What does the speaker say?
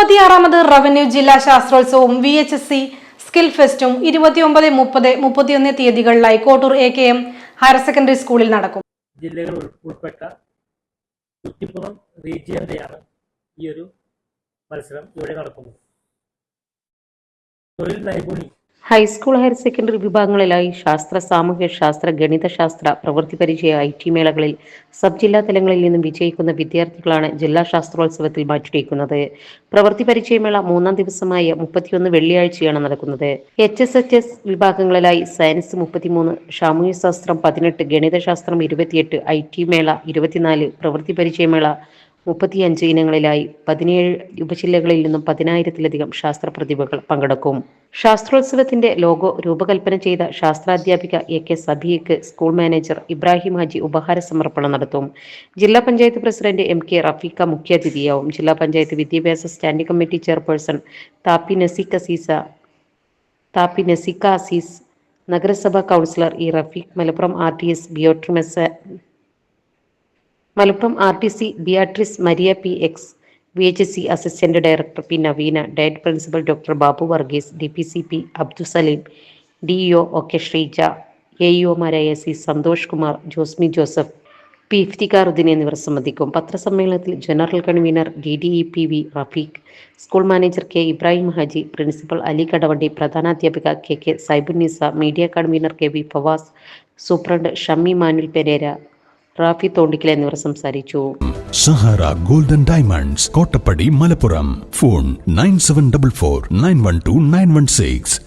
മുപ്പത്തിയാറാമത് revenue ജില്ലാ ശാസ്ത്രോത്സവവും V H S C skill ഫെസ്റ്റും ഇരുപത്തിയൊമ്പത് മുപ്പത് മുപ്പത്തിയൊന്ന് തീയതികളിലായി Kottur A K M higher secondary സ്കൂളിൽ നടക്കും. ജില്ലകൾ ഉൾ- ഉൾപ്പെട്ട കുറ്റിപ്പുറം റീജിയന്റെയാണ് ഈ ഒരു മത്സരം ഇവിടെ നടക്കുന്നത്. തൊഴിൽ നൈപുണി ഹൈസ്കൂൾ ഹയർ സെക്കൻഡറി വിഭാഗങ്ങളിലായി ശാസ്ത്ര സാമൂഹ്യ ശാസ്ത്ര ഗണിതശാസ്ത്ര പ്രവൃത്തി പരിചയ ഐ ടി മേളകളിൽ സബ് ജില്ലാ തലങ്ങളിൽ നിന്നും വിജയിക്കുന്ന വിദ്യാർത്ഥികളാണ് ജില്ലാ ശാസ്ത്രോത്സവത്തിൽ മാറ്റിയിരിക്കുന്നത് പ്രവൃത്തി പരിചയമേള മൂന്നാം ദിവസമായ മുപ്പത്തിയൊന്ന് വെള്ളിയാഴ്ചയാണ് നടക്കുന്നത്. എച്ച് എസ് എച്ച് എസ് വിഭാഗങ്ങളിലായി സയൻസ് മുപ്പത്തിമൂന്ന് സാമൂഹ്യശാസ്ത്രം പതിനെട്ട് ഗണിതശാസ്ത്രം ഇരുപത്തിയെട്ട് ഐ ടി മേള ഇരുപത്തിനാല് പ്രവൃത്തി പരിചയമേള മുപ്പത്തിയഞ്ച് ഇനങ്ങളിലായി പതിനേഴ് ഉപജില്ലകളിൽ നിന്നും പതിനായിരത്തിലധികം ശാസ്ത്ര പ്രതിഭകൾ പങ്കെടുക്കും. ശാസ്ത്രോത്സവത്തിന്റെ ലോഗോ രൂപകൽപ്പന ചെയ്ത ശാസ്ത്രാധ്യാപിക എ കെ സബിയക്ക് സ്കൂൾ മാനേജർ ഇബ്രാഹിം ഹാജി ഉപഹാര സമർപ്പണം നടത്തും. ജില്ലാ panchayat president M K Rafeeqa മുഖ്യാതിഥിയാവും. ജില്ലാ പഞ്ചായത്ത് വിദ്യാഭ്യാസ standing committee chairperson Thappi Naseeq Azeeza Thappi Naseeqa Azeez നഗരസഭാ councillor E Rafeeq Malappuram R T S ബിയോട്രിമസ Malappuram R T C Beatrice Maria P X V H C assistant director P Naveena DIET principal doctor Babu Varghese D P C P Abdussaleem D O K Sreeja A ഇഒമാരായ C Santhosh Kumar Josmi Joseph P Iftikharuddin എന്നിവർ സംബന്ധിക്കും. പത്രസമ്മേളനത്തിൽ general convener D D E P V Rafeeq school manager K Ibrahim Haji principal Ali Kadavandi പ്രധാനാധ്യാപിക K K Saibunnisa media convener K V Fawas superintendent Shammi Manuel Perera Rafi Thondikkal എന്നിവർ സംസാരിച്ചു. Sahara golden diamonds Kottappadi Malappuram. Phone nine seven double four nine one two nine one six.